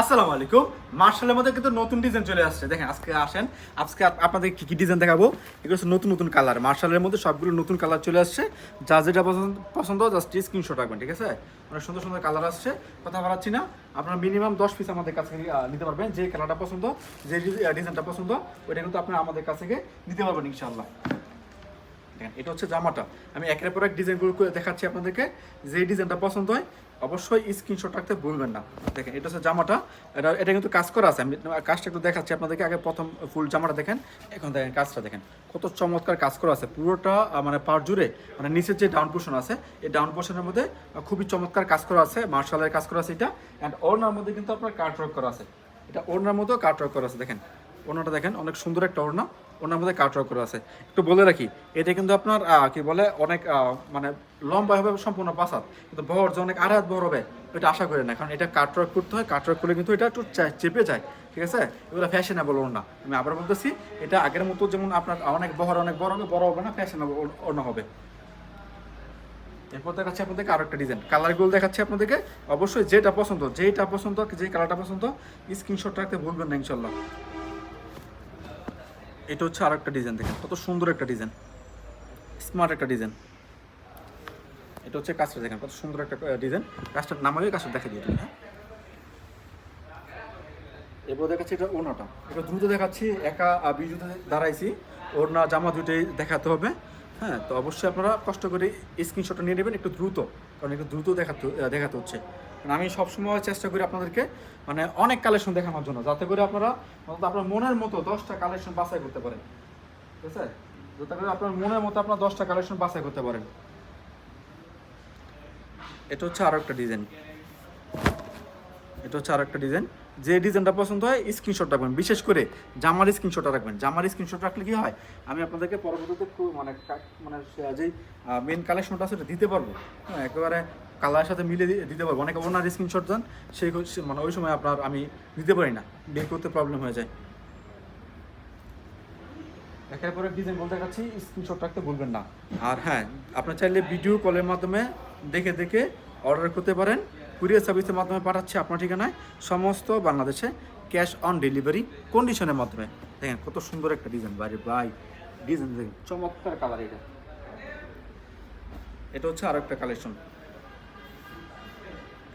আসসালামু আলাইকুম। মার্শালের মধ্যে কিন্তু নতুন ডিজাইন চলে আসছে। দেখেন, আজকে আসেন, আজকে আপনাদের কি কি ডিজাইন দেখাবো? এগুলো হচ্ছে নতুন নতুন কালার মার্শালের মধ্যে সবগুলো নতুন কালার চলে আসছে। যা যেটা পছন্দ পছন্দ জাস্ট স্ক্রিনশট রাখবেন, ঠিক আছে? অনেক সুন্দর সুন্দর কালার আসছে। কথা বাড়াচ্ছি না। আপনারা মিনিমাম দশ পিস আমাদের কাছে নিতে পারবেন। যে কালারটা পছন্দ, যে ডিজাইনটা পছন্দ, ওইটা কিন্তু আপনারা আমাদের কাছ থেকে নিতে পারবেন ইনশাল্লাহ দেখেন, এটা হচ্ছে জামাটা। আমি একের পর এক ডিজাইনগুলো করে দেখাচ্ছি আপনাদেরকে। যে ডিজাইনটা পছন্দ হয়, অবশ্যই স্ক্রিনশট রাখতে ভুলবেন না। দেখেন, এটা হচ্ছে জামাটা। এটা এটা কিন্তু কাজ করা আছে। আমি কাজটা একটু দেখাচ্ছি আপনাদেরকে। আগে প্রথম ফুল জামাটা দেখেন। এখন দেখেন কাজটা দেখেন। কত চমৎকার কাজ করা আছে। পুরোটা মানে পার জুড়ে মানে নিচের যে ডাউন পোর্শন আছে, এই ডাউন পোর্শনের মধ্যে খুবই চমৎকার কাজ করা আছে। মার্শালের কাজ করা আছে এটা। অ্যান্ড ওড়নার মধ্যে কিন্তু আপনার কার্ট ওয়ার্ক করা আছে। এটা ওড়নার মধ্যেও কার্ট ওয়ার্ক করা আছে। দেখেন ওড়নাটা দেখেন, অনেক সুন্দর একটা ওড়না। ওনার মধ্যে কাটওয়ার্ক করা আছে। একটু বলে রাখি, এটা কিন্তু আপনার কি বলে, অনেক মানে লম্বা হবে সম্পূর্ণ পাসাদ। কিন্তু বহর যে অনেক আড়াত বড় হবে, এটা আশা করি না। কারণ এটা কাটওয়ার্ক করতে হয় কাটওয়ার্ক করলে কিন্তু এটা একটু চেপে যায়। ঠিক আছে? এগুলো ফ্যাশনেবল ওড়না। আমি আবার বলতেছি, এটা আগের মতো যেমন আপনার অনেক বহর অনেক বড় হবে বড় হবে না ফ্যাশনেবল ওড়না হবে। এরপর দেখাচ্ছি আপনাদেরকে আরও একটা ডিজাইন কালারগুলো দেখাচ্ছি আপনাদেরকে। অবশ্যই যেটা পছন্দ যেটা পছন্দ, যে কালারটা পছন্দ স্ক্রিনশট রাখতে ভুলবেন না ইনশাল্লাহ এটা হচ্ছে আর একটা ডিজাইন দেখেন, কত সুন্দর একটা ডিজাইন, স্মার্ট একটা ডিজাইন। এটা হচ্ছে কাজটা দেখেন কত সুন্দর একটা ডিজাইন। কাজটার নাম আগে কাজটা দেখা দিয়ে তুমি হ্যাঁ। এরপর দেখাচ্ছি এটা ওনাটা এটা দ্রুত দেখাচ্ছি, একা বিজুতে দাঁড়াইছি। ওড়না, জামা দুটোই দেখাতে হবে হ্যাঁ। তো অবশ্যই আপনারা কষ্ট করে স্ক্রিনশটটা নিয়ে নেবেন, একটু দ্রুত, কারণ একটু দ্রুত দেখাতে দেখাতে হচ্ছে। কারণ আমি সবসময় চেষ্টা করি আপনাদেরকে মানে অনেক কালেকশন দেখানোর জন্য, যাতে করে আপনারা আপনার মনের মতো দশটা কালেকশন বাছাই করতে পারেন। ঠিক আছে? যাতে করে আপনার মনের মতো আপনার দশটা কালেকশন বাছাই করতে পারেন। এটা হচ্ছে আরও একটা ডিজাইন এটা হচ্ছে আরও একটা ডিজাইন যে ডিজাইনটা পছন্দ হয় স্ক্রিনশট রাখবেন। বিশেষ করে জামার স্ক্রিনশট রাখবেন। জামার স্ক্রিনশট রাখলে কি হয়? আমি আপনাদেরকে পরবর্তীতে খুব মানে মানে যেই মেন কালেকশনটা আছে দিতে পারব। হ্যাঁ একেবারে কালারের সাথে মিলে দিতে পারব। অনেকে ওনার স্ক্রিনশট দেন, সেই মানে ওই সময় আপনার আমি দিতে পারি না। বের করতে প্রবলেম হয়ে যায়। একের পরে ডিজাইন বলতে দেখাচ্ছি স্ক্রিনশট রাখতে ভুলবেন না। আর হ্যাঁ আপনার চাইলে ভিডিও কলের মাধ্যমে দেখে দেখে অর্ডার করতে পারেন। কুরিয়ার সার্ভিসের মাধ্যমে পাঠাচ্ছি আপনার ঠিকানায়। সমস্ত বাংলাদেশে ক্যাশ অন ডেলিভারি কন্ডিশনের মাধ্যমে। দেখেন, কত সুন্দর একটা ডিজাইন বাইরে বাই ডিজাইন দেখেন, চমৎকার কালার এটা। এটা হচ্ছে আরও একটা কালেকশন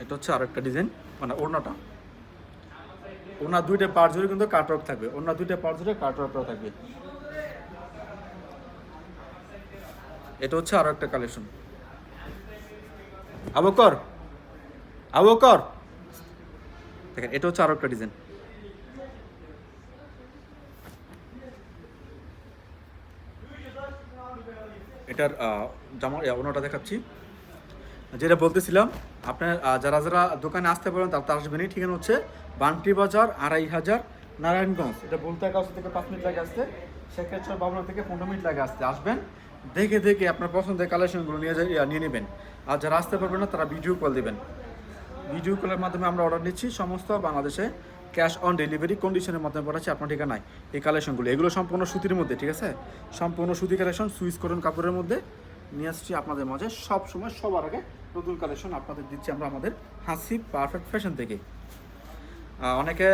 এটা হচ্ছে আরও একটা ডিজাইন মানে ওড়নাটা। ওনার দুইটা পার জুড়ে কিন্তু কাটওয়ার্ক থাকবে। ওনার দুইটা পার জুড়ে কাটওয়ার্কটাও থাকবে। এটা হচ্ছে আরও একটা কালেকশন আবকর আবকর। দেখেন, এটা হচ্ছে আরও একটা ডিজাইন। এটার জামা ওনাটা দেখাচ্ছি। যেটা বলতেছিলাম আপনার যারা যারা দোকানে আসতে পারেন, তারা আসবেনই। ঠিকানা হচ্ছে বান্টি বাজার, আড়াই হাজার, নারায়ণগঞ্জ। এটা বলতে কাছ থেকে পাঁচ মিনিট লাগে আসতে সেক্ষেত্রে বাবলা থেকে পনেরো মিনিট লাগে আসতে। আসবেন, দেখে দেখে আপনার পছন্দের কালেকশনগুলো নিয়ে নিয়ে নেবেন। আর যারা আসতে পারবেন না, তারা ভিডিও কল দেবেন। ভিডিও কলের মাধ্যমে আমরা অর্ডার নিচ্ছি, সমস্ত বাংলাদেশে ক্যাশ অন ডেলিভারি কন্ডিশনের মাধ্যমে পাঠাচ্ছি, আপনার ঠিকানায়। এই কালেকশনগুলো, এগুলো সম্পূর্ণ সুতির মধ্যে, ঠিক আছে? সম্পূর্ণ সুতি কালেকশন, সুইচ করুন কাপড়ের মধ্যে। নিয়ে আসছি আপনাদের মাঝে সব সময় সবার আগে নতুন কালেকশন আপনাদের দিচ্ছি আমরা আমাদের হাসি পারফেক্ট ফ্যাশন থেকে। অনেকে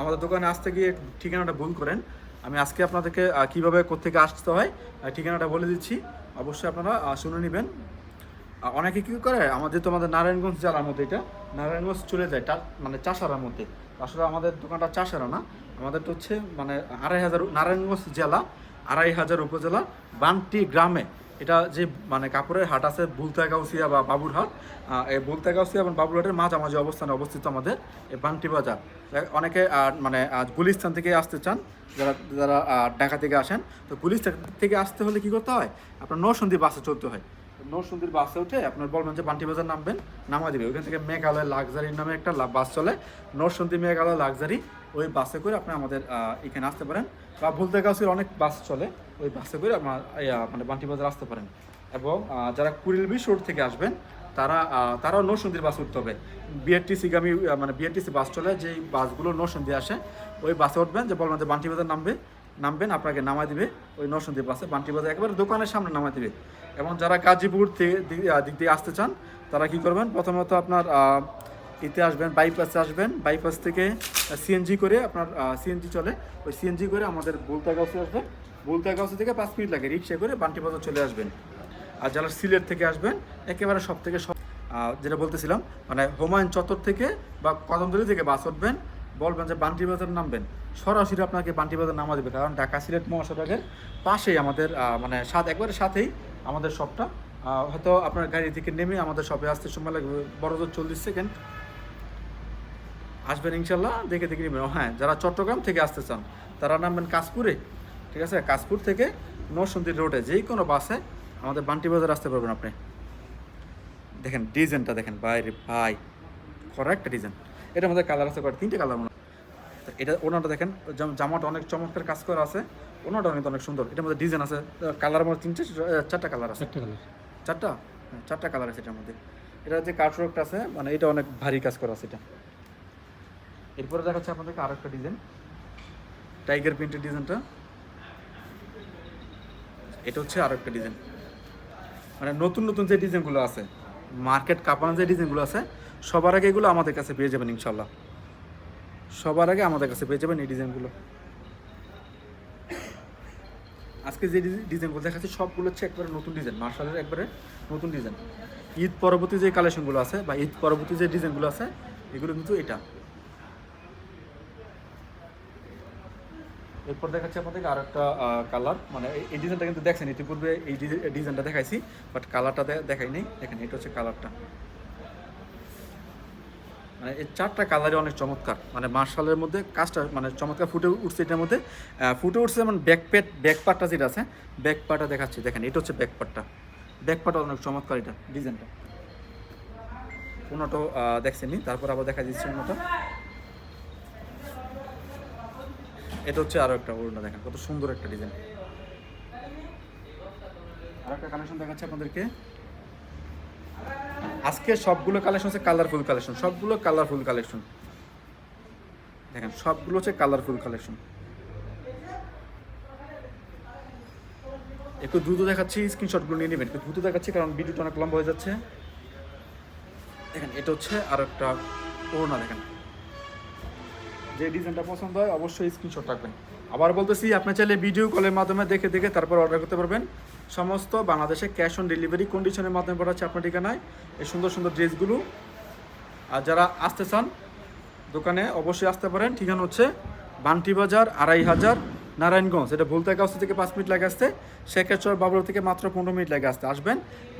আমাদের দোকানে আসতে গিয়ে ঠিকানাটা ভুল করেন। আমি আজকে আপনাদেরকে কীভাবে কোথেকে আসতে হয় ঠিকানাটা বলে দিচ্ছি। অবশ্যই আপনারা শুনে নেবেন। অনেকে কী করে আমাদের তো আমাদের নারায়ণগঞ্জ জেলার মধ্যে এটা, নারায়ণগঞ্জ চলে যায় মানে চাষারার মধ্যে। আসলে আমাদের দোকানটা চাষারা না, আমাদের তো হচ্ছে মানে আড়াই হাজার, নারায়ণগঞ্জ জেলা, আড়াই হাজার উপজেলা, বান্টি গ্রামে। এটা যে মানে কাপড়ের হাট আছে বুলতাগাউসিয়া বা বাবুরহাট এই বুলতাগাউসিয়া এবং বাবুরহাটের মাঝামাঝি অবস্থানে অবস্থিত আমাদের এই বান্টি বাজার। অনেকে মানে গুলিস্তান থেকে আসতে চান, যারা যারা ঢাকা থেকে আসেন, তো গুলিস্তান থেকে আসতে হলে কি করতে হয়? আপনার নরসন্দী বাসে চলতে হয়। নরসন্দির বাসে উঠে আপনার বলবেন যে বান্টি বাজার নামবেন নামা দিবে। ওইখান থেকে মেঘালয়, লাক্সারি নামে একটা বাস চলে। নরসন্দি মেঘালয়, লাক্সারি ওই বাসে করে আপনি আমাদের এখানে আসতে পারেন। বা ভুলতে গাছের অনেক বাস চলে, ওই বাসে করে আপনার মানে বান্টি বাজার আসতে পারেন। এবং যারা কুড়িল বিশ রোড থেকে আসবেন, তারা তারাও নরসন্দির বাস উঠতে হবে। বিআরটিসি গামী মানে বিআরটিসি বাস চলে, যেই বাসগুলো নরসন্দি আসে, ওই বাসে উঠবেন, যে বলবেন যে বান্টি বাজার নামবে, নামবেন, আপনাকে নামাই দিবে, ওই নরসন্দীপ বাসে। বান্টি বাজার একেবারে দোকানের সামনে নামাই দিবে। এবং যারা গাজীপুর দিক দিয়ে আসতে চান, তারা কি করবেন? প্রথমত আপনার ইতে আসবেন বাইপাসে আসবেন বাইপাস থেকে সিএনজি করে আপনার সিএনজি চলে। ওই সিএনজি করে আমাদের বুলতাগাউসে আসবেন। বুলতাগাউসে থেকে পাঁচ মিনিট লাগে রিক্সা করে বান্টি বাজার চলে আসবেন। আর যারা সিলেট থেকে আসবেন, একেবারে সব থেকে সব যেটা বলতেছিলাম মানে হুমায়ুন চত্বর থেকে বা কদমতলি থেকে বাস উঠবেন, বলবেন যে বান্টি বাজার নামবেন। সরাসরি আপনাকে বান্টি বাজার নামা দেবে, কারণ ঢাকা, সিলেট মহাসড়কের পাশেই আমাদের মানে সাথে একবারে সাথেই আমাদের শপটা হয়তো আপনার গাড়ি থেকে নেমে আমাদের শপে আসতে সময় লাগবে বড় চল্লিশ সেকেন্ড। আসবেন ইনশাল্লাহ দেখে দেখে নেবেন। হ্যাঁ যারা চট্টগ্রাম থেকে আসতে চান তারা নামবেন কাশপুরে ঠিক আছে? কাশপুর থেকে নরসন্দী রোডে যেই কোনো বাসে আমাদের বান্টি বাজার আসতে পারবেন আপনি। দেখেন ডিজাইনটা দেখেন বাইরে ভাই খরা একটা ডিজাইন। এটা আমাদের কালার আছে কয়টা তিনটে কালার মনে হয়। এটা ওনাটা দেখেন জাম- জামাটা অনেক চমৎকার কাজ করা আছে। ওনাটা অনেক অনেক সুন্দর। এটার মধ্যে ডিজাইন আছে কালার মধ্যে তিনটে চারটা কালার আছে। চারটা হ্যাঁ, চারটা কালার আছে এটার মধ্যে। এটা যে কাটওয়ার্কটা আছে মানে এটা অনেক ভারী কাজ করা আছে এটা। এরপরে দেখাচ্ছে আপনাদেরকে আর একটা ডিজাইন টাইগার প্রিন্টের ডিজাইনটা। এটা হচ্ছে আর একটা ডিজাইন। মানে নতুন নতুন যে ডিজাইনগুলো আছে, মার্কেট কাপানো যে ডিজাইনগুলো আছে, সবার আগে এগুলো আমাদের কাছে পেয়ে যাবেন ইনশাল্লাহ সবার আগে আমাদের কাছে পেয়ে যাবেন এই ডিজাইনগুলো। আজকে যে ডিজাইন- ডিজাইনগুলো দেখাচ্ছি, সবগুলো হচ্ছে একবারে নতুন ডিজাইন, মার্শালের একবারে নতুন ডিজাইন। ঈদ পরবর্তী যে কালেকশনগুলো আছে বা ঈদ পরবর্তী যে ডিজাইনগুলো আছে, এগুলো কিন্তু এটা। এরপর দেখাচ্ছি আপনাদেরকে আর একটা কালার মানে এই- ডিজাইনটা কিন্তু দেখছেন, ইতিপূর্বে এই ডিজাই- ডিজাইনটা দেখাইছি বাট কালারটা দেখাই নেই। দেখেন, এটা হচ্ছে কালারটা মানে এই চারটা কালারই অনেক চমৎকার। মানে মার্শালের মধ্যে কাজটা মানে চমৎকার ফুটে উঠছে এটার মধ্যে। ফুটে উঠছে যেমন ব্যাক পেট ব্যাক পার্টটা যেটা আছে ব্যাক পার্টটা দেখাচ্ছি। দেখেন, এটা হচ্ছে ব্যাক পার্টটা ব্যাক পার্টটা অনেক চমৎকার এটা ডিজাইনটা কোনোটাও দেখছেনি তারপর আবার দেখা দিচ্ছি অন্যটা। এটা হচ্ছে আরও একটা ওড়না, দেখেন কত সুন্দর একটা ডিজাইন আর একটা কালেকশন দেখাচ্ছে আপনাদেরকে। আজকে সবগুলো কালেকশন হচ্ছে কালারফুল কালেকশন সবগুলো কালারফুল কালেকশন দেখেন, সবগুলো হচ্ছে কালারফুল কালেকশন একটু দ্রুত দেখাচ্ছি স্ক্রিনশটগুলো নিয়ে নেবেন। একটু দ্রুত দেখাচ্ছি, কারণ ভিডিওটা অনেক লম্বা হয়ে যাচ্ছে। দেখেন, এটা হচ্ছে আর একটা ওড়না, দেখেন। যে ডিজাইনটা পছন্দ হয়, অবশ্যই স্ক্রিনশট রাখবেন। আবার বলতেছি, আপনি চাইলে ভিডিও কলের মাধ্যমে দেখে দেখে তারপর অর্ডার করতে পারবেন। সমস্ত বাংলাদেশে ক্যাশ অন ডেলিভারি কন্ডিশনের মাধ্যমে পাঠাচ্ছে আপনার ঠিকানায়। এই সুন্দর সুন্দর ড্রেসগুলো। আর যারা আসতে চান, দোকানে অবশ্যই আসতে পারেন। ঠিকানা হচ্ছে বান্টি বাজার, আড়াই হাজার, নারায়ণগঞ্জ। এটা ভুলতে গাছ থেকে পাঁচ মিনিট লাগে আসতে। শেখেশ্বর বাবুর থেকে মাত্র পনেরো মিনিট লাগে আসতে। আসবেন,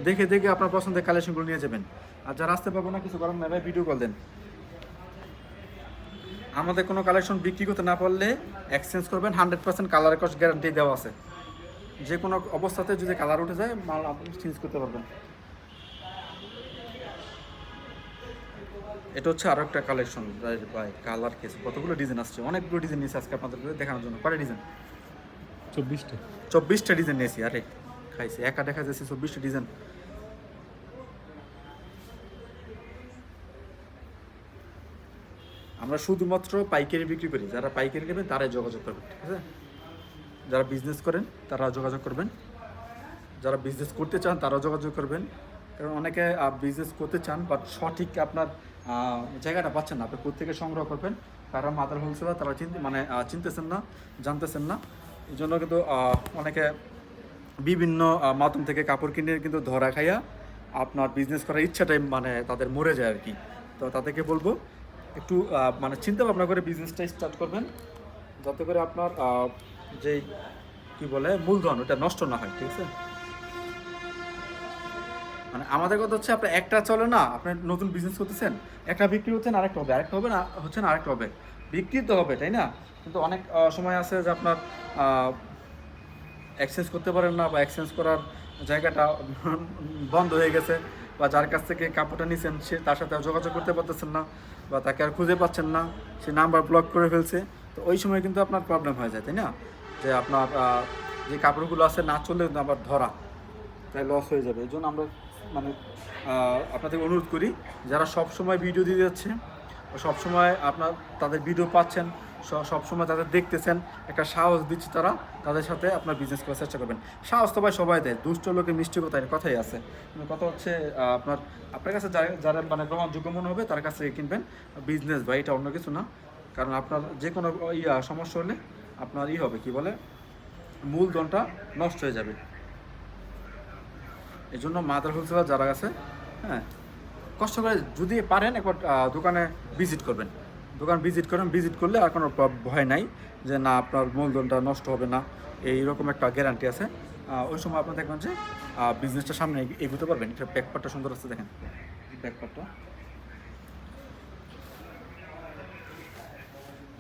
দেখে দেখে আপনার পছন্দের কালেকশনগুলো নিয়ে যাবেন। আর যারা আসতে পারব না, কিছু করার না ভাই ভিডিও কল দেন। আমাদের কোনো কালেকশন বিক্রি করতে না পারলে এক্সচেঞ্জ করবেন hundred percent colour cost guarantee দেওয়া আছে। যে কোনো অবস্থাতে যদি কালার উঠে যায় মাল আপনি চেঞ্জ করতে পারবেন। এটা হচ্ছে আরও একটা কালেকশন ভাই কালার কেস কতগুলো ডিজাইন আসছে? অনেকগুলো ডিজাইন নিয়েছে আজকে আপনাদেরকে দেখানোর জন্য। কটা ডিজাইন চব্বিশটা। চব্বিশটা ডিজাইন নিয়েছি আরে খাইছি একা দেখা যাচ্ছে চব্বিশটা ডিজাইন আমরা শুধুমাত্র পাইকারি বিক্রি করি। যারা পাইকারি নেবেন, তারাই যোগাযোগ করবেন, ঠিক আছে? যারা বিজনেস করেন, তারা যোগাযোগ করবেন। যারা বিজনেস করতে চান তারাও যোগাযোগ করবেন। কারণ অনেকে বিজনেস করতে চান বাট সঠিক আপনার জায়গাটা পাচ্ছেন না। আপনি কোথেকে সংগ্রহ করবেন। তারা মাদার হোলসেলার, তারা চিনতে মানে চিনতেছেন না, জানতেছেন না। এই জন্য কিন্তু অনেকে বিভিন্ন মাধ্যম থেকে কাপড় কিনে কিন্তু ধরা খাইয়া আপনার বিজনেস করার ইচ্ছাটাই মানে তাদের মরে যায় আর কি। তো তাদেরকে বলব একটু মানে চিন্তা ভাবনা করে বিজনেসটা স্টার্ট করবেন। যাতে করে আপনার যেই, কি বলে, মূলধন, ওটা নষ্ট না হয়, ঠিক আছে? মানে আমাদের কথা হচ্ছে, আপনার একটা চলে না, আপনি নতুন বিজনেস করতেছেন, একটা বিক্রি হচ্ছে না, আরেকটা হবে আরেকটা হবে না, হচ্ছে না, আরেকটা হবে। বিক্রি তো হবে, তাই না? কিন্তু অনেক সময় আছে যে আপনার এক্সচেঞ্জ করতে পারেন না বা এক্সচেঞ্জ করার জায়গাটা বন্ধ হয়ে গেছে। বা যার কাছ থেকে কাপড়টা নিছেন, সে তার সাথে যোগাযোগ করতে পারতেছেন না বা তাকে আর খুঁজে পাচ্ছেন না, সে নাম্বার ব্লক করে ফেলছে। তো ওই সময় কিন্তু আপনার প্রবলেম হয়ে যায়, তাই না? যে আপনার যে কাপড়গুলো আছে না চললে কিন্তু আবার ধরা, তাই লস হয়ে যাবে। এই জন্য আমরা মানে আপনাদের অনুরোধ করি, যারা সব সময় ভিডিও দিয়ে যাচ্ছে সব সময় আপনার, তাদের ভিডিও পাচ্ছেন সবসময় তাদের দেখতেছেন, একটা সাহস দিচ্ছে তারা, তাদের সাথে আপনার বিজনেস করার চেষ্টা করবেন। সাহস তো ভাই সবাই দেয়, দুষ্ট লোকের মিষ্টি কথায় কথাই আছে। কথা হচ্ছে আপনার আপনার কাছে যারা মানে গ্রহণযোগ্য মনে হবে, তার কাছ কিনবেন। বিজনেস ভাই, এটা অন্য কিছু না। কারণ আপনার যে কোনো ইয়া, সমস্যা হলে আপনার ই হবে, কি বলে? মূলধনটা নষ্ট হয়ে যাবে। এই জন্য মাদার হোলসেলার যারা আছে হ্যাঁ কষ্ট করে যদি পারেন একবার দোকানে ভিজিট করবেন। দোকান ভিজিট করেন ভিজিট করলে আর কোনো ভয় নাই যে না, আপনার মূলধনটা নষ্ট হবে না। এইরকম একটা গ্যারান্টি আছে। ওই সময় আপনার দেখবেন যে বিজনেসটা সামনে এগোতে পারবেন। এটা ব্যাকপারটা সুন্দর আছে, দেখেন। ব্যাকপারটা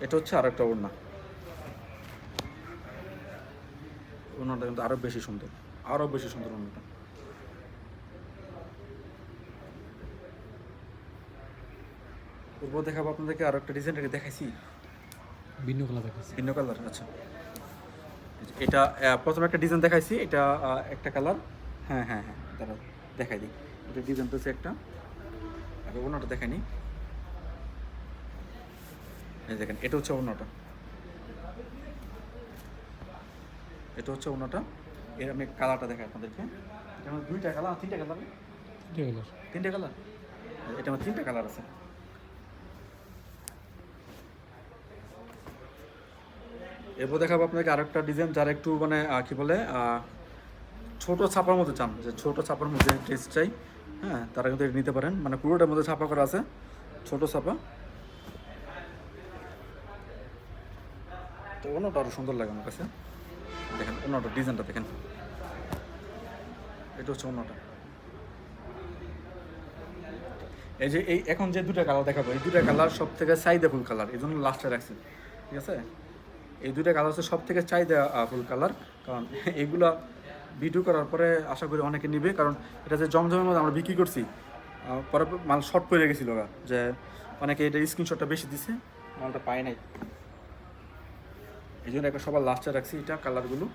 এটা হচ্ছে আর একটা ওড়না। ওড়নাটা কিন্তু আরও বেশি সুন্দর। আরও বেশি সুন্দর ওড়নাটা। পূর্ব দেখাবো আপনাদেরকে আরও একটা ডিজাইন দেখাইছি। ভিন্ন কালার দেখাচ্ছে ভিন্ন কালার আচ্ছা। এটা প্রথমে একটা ডিজাইন দেখাইছি এটা একটা কালার হ্যাঁ হ্যাঁ হ্যাঁ তারা দেখাই দিই। এটা ডিজাইন তো একটা। আগে অন্যটা দেখাইনি এই দেখেন এটা হচ্ছে অন্যটা এটা হচ্ছে অন্যটা এর আমি কালারটা দেখাই আপনাদেরকে। এটা আমার দুইটা কালার তিনটা কালার এটা কালার তিনটে কালার এটা আমার তিনটে কালার আছে। এরপর দেখাবো আপনাকে আরেকটা ডিজাইন যারা একটু মানে কি বলে ছোট ছাপার মধ্যে চান, যে ছোট ছাপার মধ্যে টেস্ট চাই হ্যাঁ তারা কিন্তু নিতে পারেন। মানে পুরোটার মধ্যে ছাপা করা আছে, ছোট ছাপা। তো অন্যটা আরও সুন্দর লাগে আমার কাছে। দেখেন, অন্যটা ডিজাইনটা দেখেন। এটা হচ্ছে অন্যটা। এই যে এই, এখন যে দুটা কালার দেখাবো, এই দুটা কালার সব থেকে চাহিদা ফুল কালার এই জন্য লাস্টে রাখছি। ঠিক আছে? এই দুটা কালার হচ্ছে সব থেকে চাহিদা ফুল কালার কারণ এগুলা ভিডিও করার পরে আশা করি অনেকে নিবে, কারণ এটা যে জমজমের মধ্যে আমরা বিক্রি করছি পরে মাল শর্ট পড়ে গেছিল ওরা যে অনেকে এটা স্ক্রিনশটটা বেশি দিছে, মালটা পায় নাই। এই জন্য একটা সবার লাস্টে রাখছি এটা কালারগুলো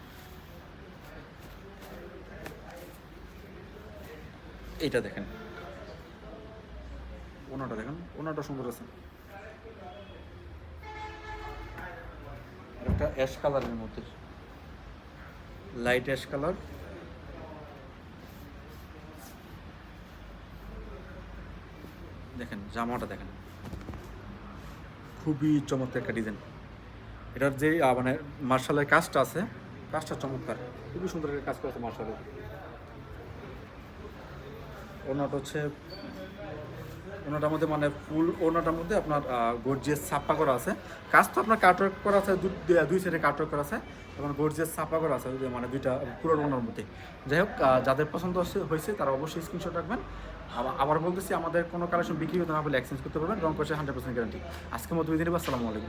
এইটা দেখেন। ওনাটা দেখেন, ওনাটা সুন্দর আছে। একটা অ্যাশ কালারের মধ্যে। লাইট অ্যাশ কালার দেখেন, জামাটা দেখেন। খুবই চমৎকার একটা ডিজাইন এটার যে মানে মার্শালের কাজটা আছে, কাজটা চমৎকার। খুবই সুন্দর একটা কাজ করেছে মার্শালের ওনাটা হচ্ছে ওনাটার মধ্যে মানে ফুল ওনাটার মধ্যে আপনার গর্জিয়াস ছাপা করা আছে। কাজ তো আপনার কাটওয়ার্ক করা আছে দুই সাইডে কাটওয়ার্ক করা আছে, এবং গর্জিয়াস ছাপা করা আছে মানে দুইটা পুরো ওনার মধ্যে। যাই হোক যাদের পছন্দ হয়েছে, তারা অবশ্যই স্ক্রিনশট রাখবেন। আবার বলতেছি, আমাদের কোনো কালেকশন বিক্রি হতে না বলে এক্সচেঞ্জ করতে পারবেন, রং করছে হান্ড্রেড পার্সেন্ট গ্যারান্টি আজকের মতো দিন আসসালামু আলাইকুম।